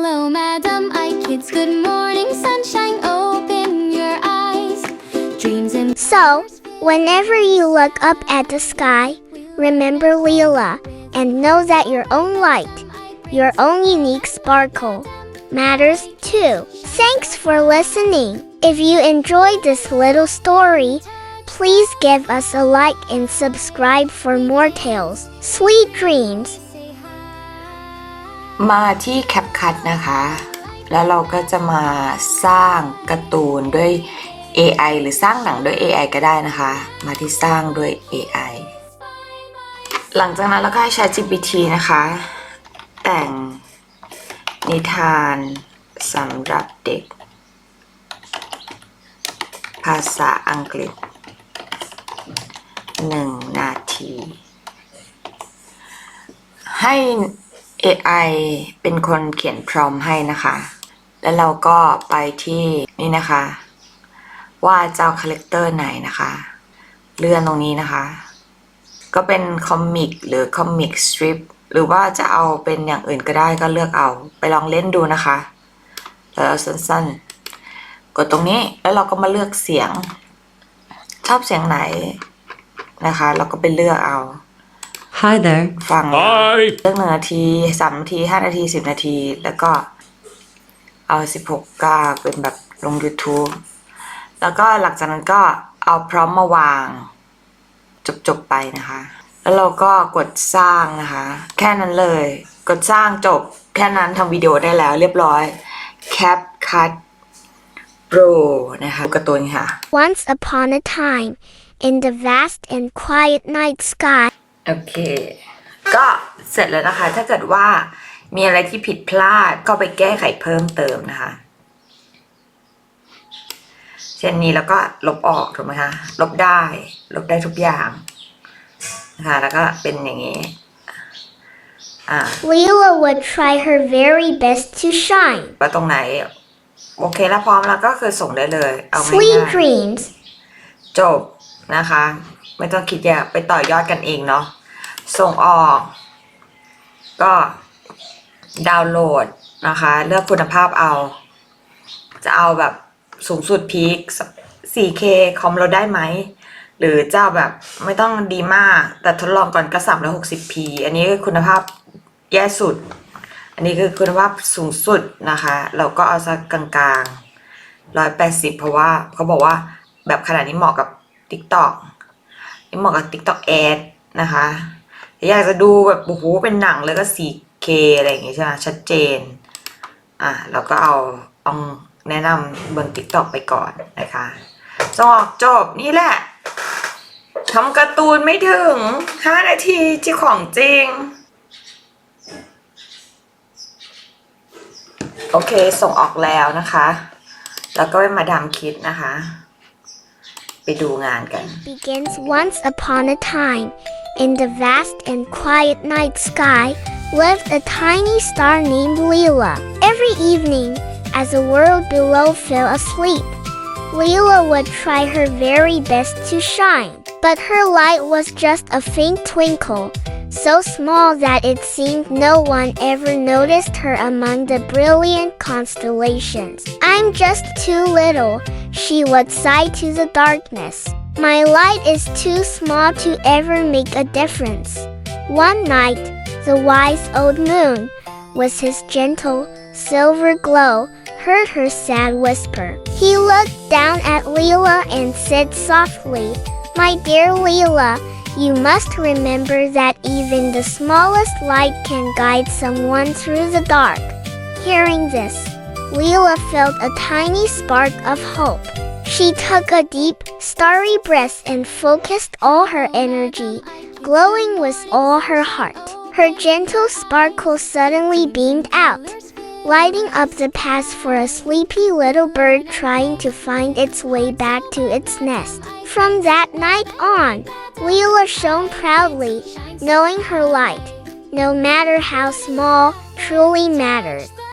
Hello, Madam I Kids. Good morning, sunshine. Open your eyes. Dreams and So, whenever you look up at the sky, remember Leela and know that your own light, your own unique sparkle, matters too. Thanks for listening. If you enjoyed this little story, please give us a like and subscribe for more tales. Sweet dreams. มาที่แคปคั t นะคะ แล้วเราก็จะมาสร้างการ์ตูนด้วย AI หรือสร้างหนังด้วย AI ก็ได้นะคะ มาที่สร้างด้วย AI หลังจากนั้นเราก็ให้ ChatGPT นะคะ แต่งนิทานสำหรับเด็ก ภาษาอังกฤษ 1 นาที ให้ AI เป็นคนเขียนพรอมให้นะคะ แล้วเราก็ไปที่นี่นะคะ ว่าจะเอาคาแรคเตอร์ไหนนะคะ เลื่อนตรงนี้นะคะ ก็เป็นคอมิกหรือคอมิกสตริปหรือว่าจะเอาเป็นอย่างอื่นก็ได้ก็เลือกเอา ไปลองเล่นดูนะคะแล้วสั้นๆ กดตรงนี้แล้วเราก็มาเลือกเสียง ชอบเสียงไหนนะคะ เราก็ไปเลือกเอา Hi there. ฟัง Hi. เลือกหนึ่งนาทีสามนาทีห้านาทีสิบนาที แล้วก็เอาสิบหกก้าเป็นแบบลง YouTube แล้วก็หลังจากนั้นก็เอาพร้อมมาวาง จบ ๆ ไปนะคะ แล้วเราก็กดสร้างนะคะ แค่นั้นเลย กดสร้างจบ แค่นั้นทำวิดีโอได้แล้วเรียบร้อย Cap Cut Pro นะคะการ์ตูนค่ะ Once upon a time, in the vast and quiet night sky, โอเค ก็เสร็จแล้วนะคะ ถ้าเกิดว่ามีอะไรที่ผิดพลาดก็ไปแก้ไขเพิ่มเติมนะคะเช่นนี้แล้วก็ลบออกถูกไหมคะ ลบได้ ลบได้ทุกอย่างนะคะแล้วก็เป็นอย่างนี้อ่า Leela would try her very best to shine. ว่าตรงไหน โอเคแล้วพร้อมแล้วก็คือส่งได้เลย เอาง่ Sweet ายๆ dreams. จบนะคะ ไม่ต้องคิดแยากไปต่อยอดกันเองเนาะ ส่งออก ก็ดาวน์โหลดนะคะ เลือกคุณภาพเอา จะเอาแบบสูงสุดพีค 4K คอมเราได้ไหม หรือจะแบบไม่ต้องดีมาก แต่ทดลองก่อนก็ 360p อันนี้คือคุณภาพแย่สุด อันนี้คือคุณภาพสูงสุดนะคะ เราก็เอาสักกลางๆร้อยแปดสิบเพราะว่าเขาบอกว่าแบบขนาดนี้เหมาะกับ TikTok นี่เหมาะกับ TikTok Ad นะคะ อยากจะดูแบบโอ้โหเป็นหนังเลยก็ 4K อะไรอย่างงี้ใช่ไหมชัดเจน อะเราก็เอาเอาแนะนำบน TikTok ไปก่อนนะคะส่งออกจบนี่แหละทำการ์ตูนไม่ถึง 5 นาทีที่ของจริง โอเคส่งออกแล้วนะคะ แล้วก็ไปมาดามคิดนะคะ ไปดูงานกัน begins once upon a time. In the vast and quiet night sky lived a tiny star named Leela. Every evening, as the world below fell asleep, Leela would try her very best to shine. But her light was just a faint twinkle, so small that it seemed no one ever noticed her among the brilliant constellations. I'm just too little, she would sigh to the darkness. My light is too small to ever make a difference. One night, the wise old moon, with his gentle, silver glow, heard her sad whisper. He looked down at Leela and said softly, My dear Leela, you must remember that even the smallest light can guide someone through the dark. Hearing this, Leela felt a tiny spark of hope. She took a deep, starry breath and focused all her energy, glowing with all her heart. Her gentle sparkle suddenly beamed out, lighting up the path for a sleepy little bird trying to find its way back to its nest. From that night on, Leela shone proudly, knowing her light, no matter how small, truly mattered.